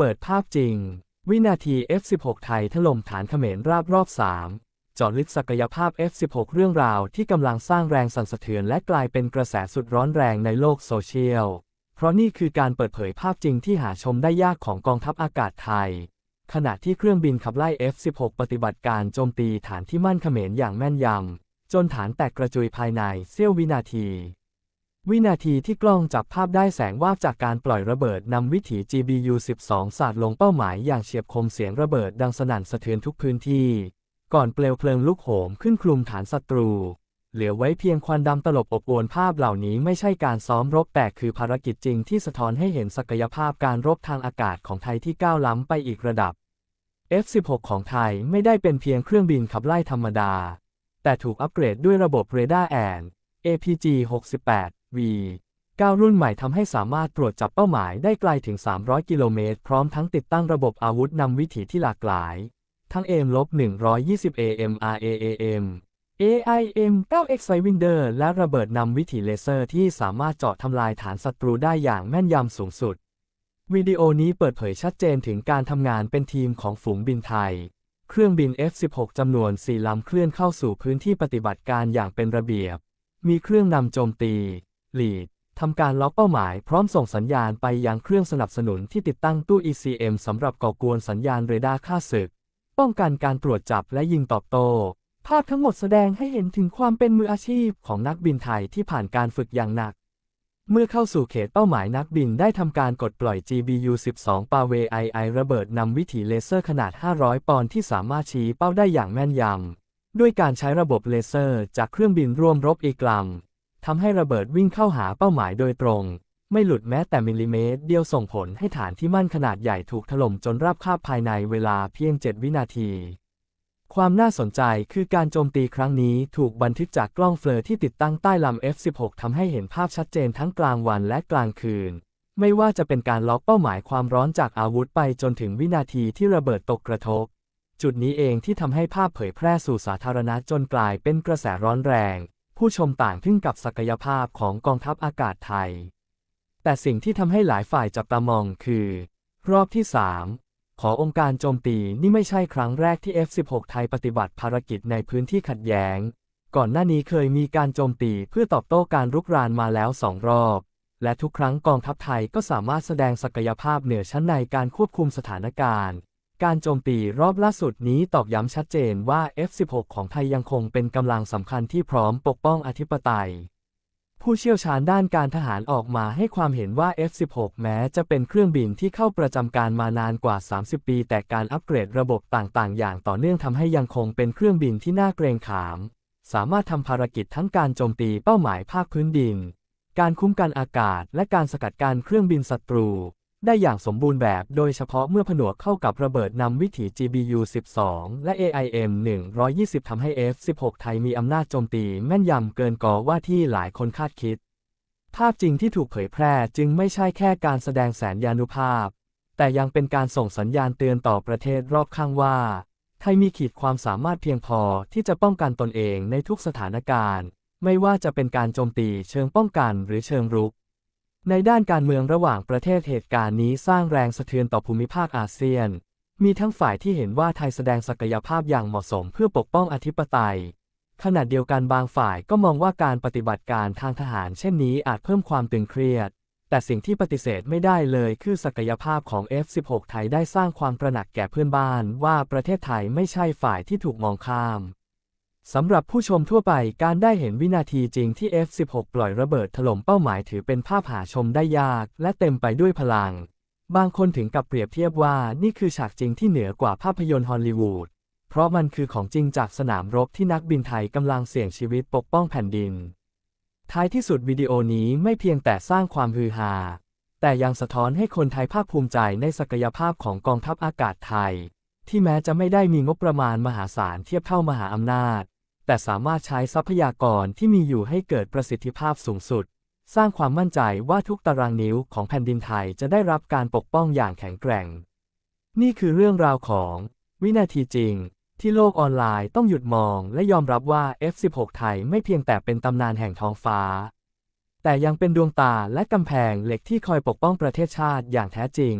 เปิดภาพจริง วินาที F16 ไทยถล่มฐานเขมรราบรอบ 3จาะลึกศักยภาพ F16 เรื่องราวที่กำลังสร้างแรงสั่นสะเทือนและกลายเป็นกระแสสุดร้อนแรงในโลกโซเชียล เพราะนี่คือการเปิดเผยภาพจริงที่หาชมได้ยากของกองทัพอากาศไทย ขณะที่เครื่องบินขับไล่ F16 ปฏิบัติการโจมตีฐานที่มั่นเขมรอย่างแม่นยำจนฐานแตกกระจุยภายในเสี้ยววินาที วินาทีที่กล้องจับภาพได้แสงวาบจากการปล่อยระเบิดนำวิถี GBU-12 สาดลงเป้าหมายอย่างเฉียบคมเสียงระเบิดดังสนั่นสะเทือนทุกพื้นที่ ก่อนเปลวเพลิงลุกโหมขึ้นคลุมฐานศัตรู เหลือไว้เพียงควันดำตลบอบอวนภาพเหล่านี้ไม่ใช่การซ้อมรบแต่คือภารกิจจริงที่สะท้อนให้เห็นศักยภาพการรบทางอากาศของไทยที่ก้าวล้ำไปอีกระดับ F16 ของไทยไม่ได้เป็นเพียงเครื่องบินขับไล่ธรรมดา แต่ถูกอัปเกรดด้วยระบบเรดาร์แอน APG 68 V9 รุ่นใหม่ทำให้สามารถตรวจจับเป้าหมายได้ไกลถึง 300 กิโลเมตร พร้อมทั้งติดตั้งระบบอาวุธนำวิถีที่หลากหลาย ทั้ง AM-120 AMRAAM AIM 9X Sidewinder และระเบิดนำวิถีเลเซอร์ที่สามารถเจาะทำลายฐานศัตรูได้อย่างแม่นยำสูงสุด วิดีโอนี้เปิดเผยชัดเจนถึงการทำงานเป็นทีมของฝูงบินไทย เครื่องบิน F-16 จำนวน 4 ลำเคลื่อนเข้าสู่พื้นที่ปฏิบัติการอย่างเป็นระเบียบ มีเครื่องนำโจมตี ลีดทำการล็อกเป้าหมายพร้อมส่งสัญญาณไปยังเครื่องสนับสนุนที่ติดตั้งตู้ ECM สำหรับก่อกวนสัญญาณเรดาร์ฆ่าศึก ป้องกันการตรวจจับและยิงตอบโต้ ภาพทั้งหมดแสดงให้เห็นถึงความเป็นมืออาชีพของนักบินไทยที่ผ่านการฝึกอย่างหนัก เมื่อเข้าสู่เขตเป้าหมายนักบินได้ทำการกดปล่อย GBU-12 ปาเวไอไอระเบิดนำวิถีเลเซอร์ขนาด 500 ปอนด์ที่สามารถชี้เป้าได้อย่างแม่นยำด้วยการใช้ระบบเลเซอร์จากเครื่องบินร่วมรบอีกลำ ทำให้ระเบิดวิ่งเข้าหาเป้าหมายโดยตรง ไม่หลุดแม้แต่มิลลิเมตร เดียวส่งผลให้ฐานที่มั่นขนาดใหญ่ถูกถล่มจนราบคาบภายในเวลาเพียง 7 วินาที ความน่าสนใจคือการโจมตีครั้งนี้ถูกบันทึกจากกล้องเฟลอที่ติดตั้งใต้ลำ F16 ทำให้เห็นภาพชัดเจนทั้งกลางวันและกลางคืน ไม่ว่าจะเป็นการล็อกเป้าหมายความร้อนจากอาวุธไปจนถึงวินาทีที่ระเบิดตกกระทบจุดนี้เองที่ทำให้ภาพเผยแพร่สู่สาธารณะจนกลายเป็นกระแสร้อนแรง ผู้ชมต่างทึ่งกับศักยภาพของกองทัพอากาศไทย แต่สิ่งที่ทำให้หลายฝ่ายจับตามองคือ รอบที่ 3 ขอองค์การโจมตีนี่ไม่ใช่ครั้งแรกที่ F16 ไทยปฏิบัติภารกิจในพื้นที่ขัดแย้ง ก่อนหน้านี้เคยมีการโจมตีเพื่อตอบโต้การรุกรานมาแล้วสองรอบ และทุกครั้งกองทัพไทยก็สามารถแสดงศักยภาพเหนือชั้นในการควบคุมสถานการณ์ การโจมตีรอบล่าสุดนี้ตอกย้ำชัดเจนว่า F16 ของไทยยังคงเป็นกำลังสำคัญที่พร้อมปกป้องอธิปไตย ผู้เชี่ยวชาญด้านการทหารออกมาให้ความเห็นว่า F16 แม้จะเป็นเครื่องบินที่เข้าประจำการมานานกว่า 30 ปี แต่การอัปเกรดระบบต่างๆ อย่างต่อเนื่องทำให้ยังคงเป็นเครื่องบินที่น่าเกรงขาม สามารถทำภารกิจทั้งการโจมตีเป้าหมายภาคพื้นดิน การคุ้มกันอากาศ และการสกัดการเครื่องบินศัตรู ได้อย่างสมบูรณ์แบบ โดยเฉพาะเมื่อผนวกเข้ากับระเบิดนำวิถี GBU-12 และ AIM-120 ทำให้ F-16 ไทยมีอำนาจโจมตีแม่นยำเกินกว่าที่หลายคนคาดคิด ภาพจริงที่ถูกเผยแพร่จึงไม่ใช่แค่การแสดงแสนยานุภาพ แต่ยังเป็นการส่งสัญญาณเตือนต่อประเทศรอบข้างว่า ไทยมีขีดความสามารถเพียงพอที่จะป้องกันตนเองในทุกสถานการณ์ ไม่ว่าจะเป็นการโจมตีเชิงป้องกันหรือเชิงรุก ในด้านการเมืองระหว่างประเทศเหตุการณ์นี้สร้างแรงสะเทือนต่อภูมิภาคอาเซียน มีทั้งฝ่ายที่เห็นว่าไทยแสดงศักยภาพอย่างเหมาะสมเพื่อปกป้องอธิปไตย ขณะเดียวกันบางฝ่ายก็มองว่าการปฏิบัติการทางทหารเช่นนี้อาจเพิ่มความตึงเครียด แต่สิ่งที่ปฏิเสธไม่ได้เลยคือศักยภาพของ F16 ไทยได้สร้างความตระหนักแก่เพื่อนบ้านว่าประเทศไทยไม่ใช่ฝ่ายที่ถูกมองข้าม สำหรับผู้ชมทั่วไปการได้เห็นวินาทีจริงที่ F16 ปล่อยระเบิดถล่มเป้าหมายถือเป็นภาพหาชมได้ยาก และเต็มไปด้วยพลัง บางคนถึงกับเปรียบเทียบว่านี่คือฉากจริงที่เหนือกว่าภาพยนตร์ฮอลลีวูด เพราะมันคือของจริงจากสนามรบที่นักบินไทยกำลังเสี่ยงชีวิตปกป้องแผ่นดิน ท้ายที่สุดวิดีโอนี้ไม่เพียงแต่สร้างความฮือฮา แต่ยังสะท้อนให้คนไทยภาคภูมิใจในศักยภาพของกองทัพอากาศไทย ที่แม้จะไม่ได้มีงบประมาณมหาศาลเทียบเท่ามหาอำนาจ แต่สามารถใช้ทรัพยากรที่มีอยู่ให้เกิดประสิทธิภาพสูงสุด สร้างความมั่นใจว่าทุกตารางนิ้วของแผ่นดินไทยจะได้รับการปกป้องอย่างแข็งแกร่ง นี่คือเรื่องราวของ วินาทีจริง ที่โลกออนไลน์ต้องหยุดมองและยอมรับว่า F16 ไทยไม่เพียงแต่เป็นตำนานแห่งท้องฟ้า แต่ยังเป็นดวงตาและกำแพงเหล็กที่คอยปกป้องประเทศชาติอย่างแท้จริง